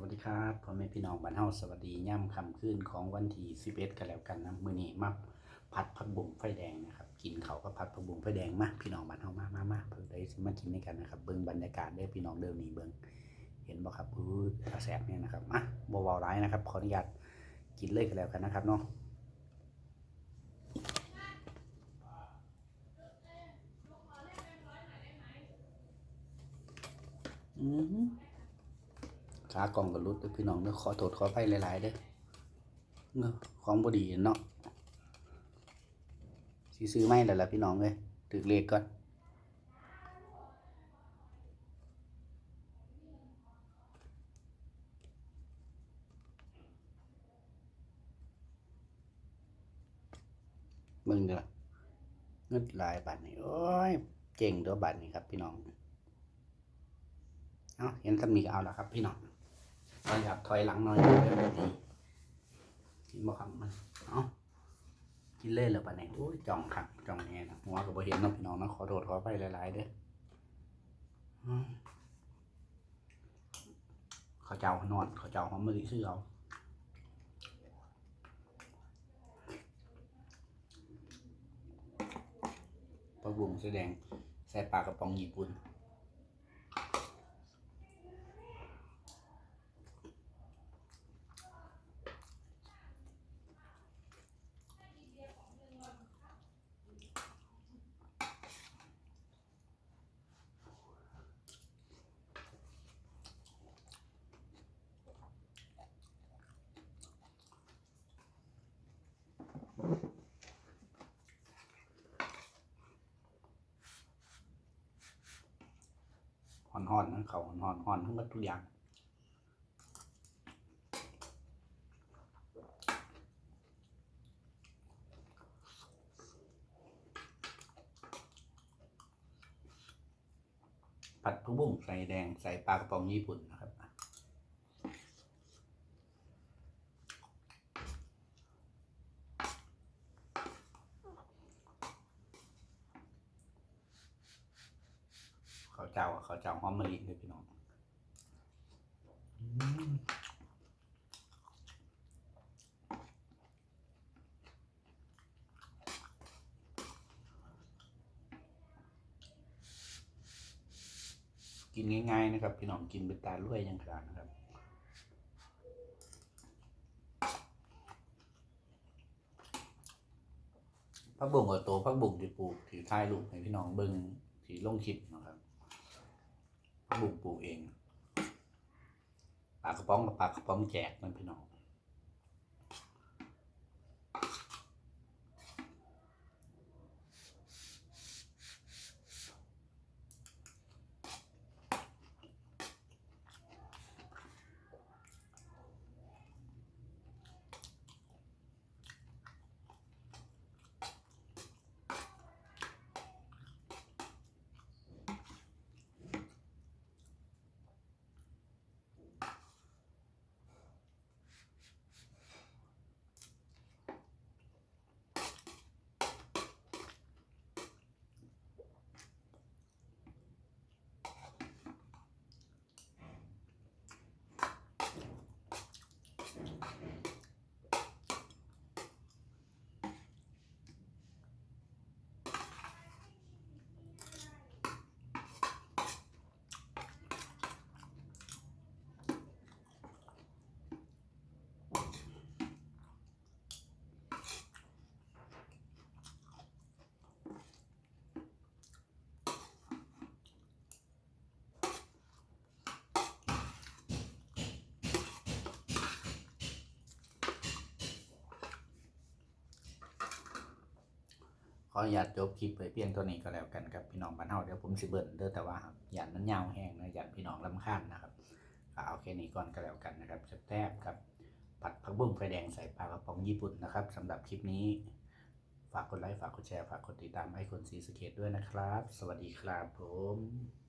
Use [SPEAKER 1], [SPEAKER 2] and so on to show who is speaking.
[SPEAKER 1] วัสดีครับพ่อแม่พี่น้องบ้านเฮาสวัสดีย่ำคำขึ้นของวันที่11กันแล้วกันนะมื้อนี้มาผัดผักบุ้งไฟแดงนะครับกินเขาก็ผัดผักบุ้งไฟแดงมาพี่น้องบ้านเฮามามามาเพิ่นได้มากินด้วยกันนะครับเบิ่งบรรยากาศเด้พี่น้องเด้อนี่เบิ่งเห็นบ่ครับอู้ตาแสบเนี่ยนะครับมาบ่เว้าร้ายนะครับขออนุญาตกินเลยกันแล้วกันนะครับเนาะอืม ขากล่องก็รุดเด้อพี่น้องเด้อขอโทษขออภัยหลายๆเด้อเนาะของบดีเนาะซื้อไม่แล้วล่ะพี่น้องเอ้ยถึกเลขก่อนมึงเด้อเงินหลายบาทนี่โอ้ยเจ๋งตัวบาทนี่ครับพี่น้อง เอาเห็นสำนีก็เอาละครับพี่น้อง ถอยครับถอยหลังหน่อยเดี๋ยวนี้กินบ่ครับมันเอากินเล่นแล้วปะเนี่ยโอ้ยจ่องครับจ่องแน่นะหัวก็บ่เห็นนาะพี่น้องนะขอโทษขอไปหลายๆเด้อเขาเจ้านอนเขาเจ้าหอมมะลิซื้อเอาปลาบุ๋งแสอแดงใส่ปลากระป๋องญี่ปุ่น อนหอนนะเขาหอนหอนหอนทั้งหมดทุกอย่างผัดผักบุ้งใส่แดงใส่ปลากระป๋องญี่ปุ่นนะครับ เจ้าอะข้าเจ้าหอมมะลิเลยพี่น้องกินง่ายๆนะครับ พี่น้องกินเป็นตาลุ่ยอยังขนาดนะครับพักบุ้งกับโตพักบุ้งที่ปลูกที่ท้ายลูกให้พี่น้องเบิ่งที่ลงคลิปนะครับ ลูกบุ้งปลูกเองปลากระป๋องกับปลากระป๋องแจกมันพี่น้อง ออนุญาตจบคลิปไปเพียงตัวนี้ก็แล้วกันครับพี่น้องบ้านเฮาเดี๋ยวผมสิเบิ่นเด้อแต่ว่าหยานมันยาวแห้งนะหยาดพี่น้องลำคาญนะครับเอาแค่นี้ก่อนก็แล้วกันนะครับแทบครับผัดผักบุ้งไฟแดงใส่ปลากระป๋องญี่ปุ่นนะครับสำหรับคลิปนี้ ฝากกดไลค์ฝากกดแชร์ฝากกดติดตามให้คนซีสเกตด้วยนะครับ สวัสดีครับผม